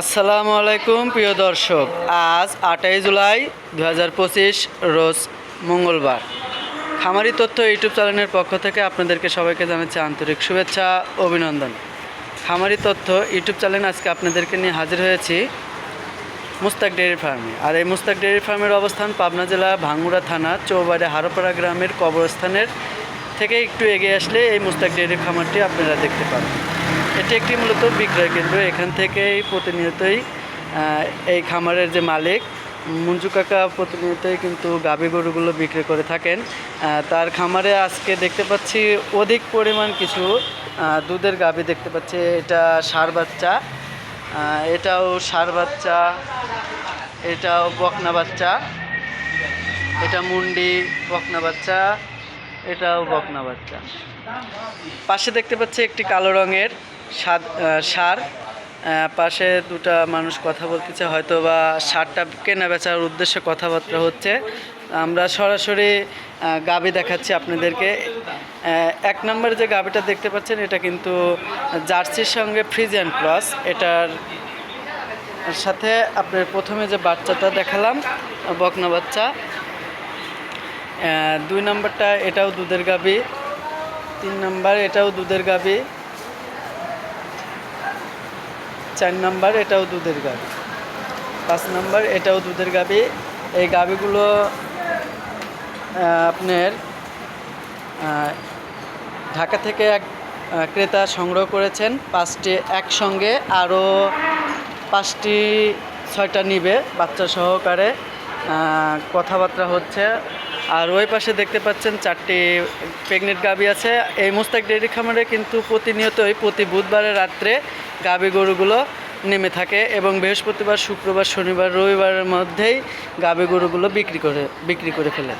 আসসালামু আলাইকুম, প্রিয় দর্শক। আজ আটাই জুলাই দু হাজার পঁচিশ, রোজ মঙ্গলবার। খামারি তথ্য ইউটিউব চ্যানেলের পক্ষ থেকে আপনাদেরকে সবাইকে জানাচ্ছি আন্তরিক শুভেচ্ছা, অভিনন্দন। খামারি তথ্য ইউটিউব চ্যানেল আজকে আপনাদেরকে নিয়ে হাজির হয়েছি মুস্তাক ডেয়ারি ফার্মে। আর এই মুস্তাক ডেয়ারি ফার্মের অবস্থান পাবনা জেলা ভাঙ্গুড়া থানা চৌবাড়ি হারোপাড়া গ্রামের কবরস্থানের থেকে একটু এগিয়ে আসলে এই মুস্তাক ডেয়ারি খামারটি আপনারা দেখতে পাবেন। এটি একটি মূলত বিক্রয় কেন্দ্র। এখান থেকেই প্রতিনিয়তই এই খামারের যে মালিক মঞ্জু কাকা প্রতিনিয়তই কিন্তু গাভী গরুগুলো বিক্রি করে থাকেন। তার খামারে আজকে দেখতে পাচ্ছি অধিক পরিমাণ কিছু দুধের গাভী দেখতে পাচ্ছি। এটা সার বাচ্চা এটাও সার বাচ্চা, এটাও বকনা বাচ্চা, এটা মুন্ডি বকনা বাচ্চা এটাও বকনা বাচ্চা। পাশে দেখতে পাচ্ছি একটি কালো রঙের সার। পাশে দুটা মানুষ কথা বলতেছে হয়তো বা সারটা কেনা বেচার উদ্দেশ্যে কথাবার্তা হচ্ছে। আমরা সরাসরি গাবি দেখাচ্ছি আপনাদেরকে। এক নম্বরে যে গাবিটা দেখতে পাচ্ছেন, এটা কিন্তু জার্সির সঙ্গে ফ্রিজিয়ান প্লাস এটার সাথে আপনার প্রথমে যে বাচ্চাটা দেখালাম, বকনা বাচ্চা। দুই নম্বরটা এটাও দুধের গাবি তিন নাম্বার এটাও দুধের গাবি চার নাম্বার এটাও দুধের গাবি পাঁচ নাম্বার এটাও দুধের গাবি এই গাবিগুলো আপনার ঢাকা থেকে এক ক্রেতা সংগ্রহ করেছেন। পাঁচটি একসঙ্গে আরও পাঁচটি, ছয়টা নিবে বাচ্চা সহকারে। কথাবার্তা হচ্ছে আর ওই পাশে দেখতে পাচ্ছেন চারটি প্রেগনেন্ট গাবি আছে। এই মুস্তাক ডেয়ারি খামারে কিন্তু প্রতিনিয়তই প্রতি বুধবারে রাত্রে গাবি গরুগুলো নেমে থাকে এবং বৃহস্পতিবার, শুক্রবার, শনিবার, রবিবারের মধ্যেই গাবি গরুগুলো বিক্রি করে বিক্রি করে ফেলে।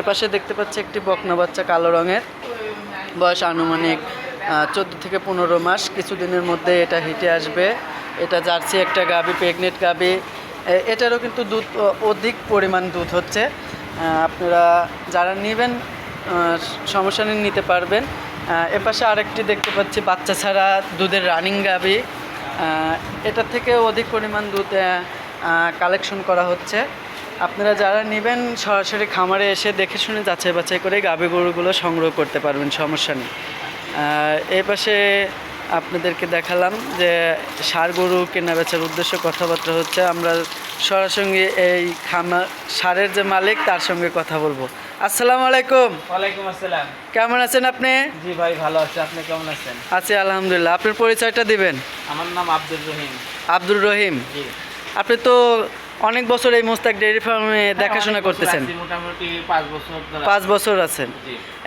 এপাশে দেখতে পাচ্ছি একটি বকনা বাচ্চা কালো রঙের। বয়স আনুমানিক চোদ্দ থেকে পনেরো মাস। কিছুদিনের মধ্যে এটা হিটে আসবে। এটা জার্সি একটা গাবি প্রেগনেন্ট গাবি এটারও কিন্তু দুধ অধিক পরিমাণ দুধ হচ্ছে। আপনারা যারা নেবেন সমস্যা নেই, নিতে পারবেন। এপাশে আরেকটি দেখতে পাচ্ছি, বাচ্চা ছাড়া দুধের রানিং গাবি এটা থেকে অধিক পরিমাণ দুধ কালেকশন করা হচ্ছে। আপনারা যারা নেবেন, সরাসরি খামারে এসে দেখে শুনে যাচাই বাছাই করে গাভী গরুগুলো সংগ্রহ করতে পারবেন, সমস্যা নেই। এই পাশে আপনাদেরকে দেখালাম যে সার গরু কেনা বেচার উদ্দেশ্যে কথাবার্তা হচ্ছে আমরা সরাসরি এই খামা সারের যে মালিক তার সঙ্গে কথা বলব। আসসালামু আলাইকুম। ওয়ালাইকুম আসসালাম। কেমন আছেন আপনি? জি ভাই ভালো আছে। আপনি কেমন আছেন? আছি আলহামদুলিল্লাহ। আপনার পরিচয়টা দিবেন। আমার নাম আব্দুর রহিম। আব্দুর রহিম। জি। আপনি তো অনেক বছর এই মোস্তাক ডেয়ারি ফার্মে দেখাশোনা করতেছেন। মোটামুটি পাঁচ বছর আছেন।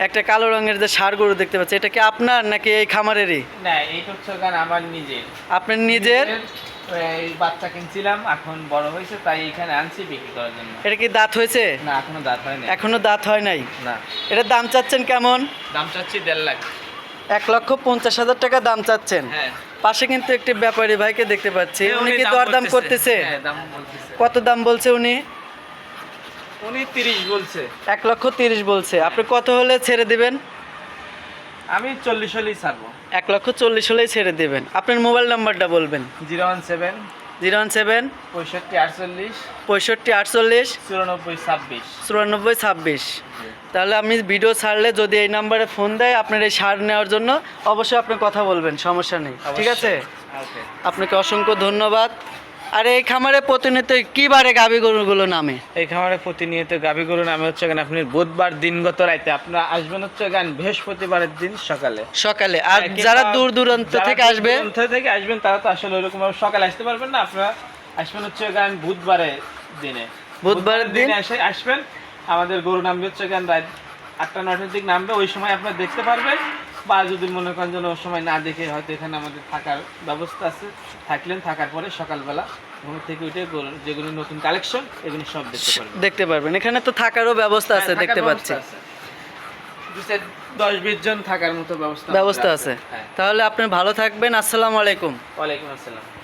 একটা কালো রঙের যে সার গরু দেখতে পাচ্ছি এটা কি আপনার নাকি এই খামারেরই? না এইটা হচ্ছে আমার নিজের। আপনার নিজের? এই বাচ্চা কিনছিলাম এখন বড় হয়েছে তাই এখানে আনছি বিক্রি করার জন্য। এটা কি দাঁত হয়েছে? না এখনও দাঁত এখনও দাঁত হয় নাই? না। এটার দাম চাচ্ছেন কেমন? দাম চাচ্ছি দেড় লাখ। এক লক্ষ পঞ্চাশ হাজার টাকা দাম চাচ্ছেন। হ্যাঁ। পাশে কিন্তু একটি ব্যাপারী ভাইকে দেখতে পাচ্ছি। হ্যাঁ, উনি কি দাম দরদাম করতেছে? হ্যাঁ কত দাম বলছে উনি? উনি তিরিশ বলছে। এক লক্ষ তিরিশ বলছে। আপনি কত হলে ছেড়ে দিবেন? আমি চল্লিশ হলেই ছাড়বো। এক লক্ষ চল্লিশ হলেই ছেড়ে দিবেন। আপনার মোবাইল নাম্বারটা বলবেন। Zero one seven. Zero one seven. পঁয়ষট্টি আটচল্লিশ। পঁয়ষট্টি আটচল্লিশ। চুরানব্বই ছাব্বিশ। চুরানব্বই ছাব্বিশ। তাহলে আমি ভিডিও ছাড়লে যদি এই নাম্বারে ফোন দেয় আপনার এই সার নেওয়ার জন্য অবশ্যই আপনি কথা বলবেন সমস্যা নেই ঠিক আছে? আপনাকে অসংখ্য ধন্যবাদ। আর এই খামারে প্রতিনিয়ত কি বারে গাভী গরুগুলো নামে? এই খামারে প্রতিনিয়ত গাভী গরু নামে হচ্ছে গান আপনি বুধবার দিনগত রাইতে আপনারা আসবেন হচ্ছে গান বৃহস্পতিবারের দিন সকালে। সকালে। আর যারা দূর দূরান্ত থেকে দূর আসবে থেকে আসবেন তারা তো আসলে ওইরকম ভাবে সকালে আসতে পারবেন না আপনারা আসবেন হচ্ছে গান বুধবারে দিনে। বুধবারের দিন? আসবেন আমাদের গরু নামবে হচ্ছে গান রাত আটটা নয়টার দিক নামবে। ওই সময় আপনারা দেখতে পারবেন বা যদি মনে করেন যেন ওই সময় না দেখে হয়তো এখানে আমাদের থাকার ব্যবস্থা আছে থাকলেন থাকার পরে সকালবেলা ঘুম থেকে উঠে গরু যেগুলো নতুন কালেকশন এগুলো সব দেখতে পারবেন। দেখতে পারবেন। এখানে তো থাকারও ব্যবস্থা আছে হ্যাঁ, দেখতে পাচ্ছি। আছে। দু চার- দশ বিশ জন থাকার মতো ব্যবস্থা ব্যবস্থা আছে। হ্যাঁ। তাহলে আপনি ভালো থাকবেন। আসসালামু আলাইকুম। ওয়ালাইকুম আসসালাম।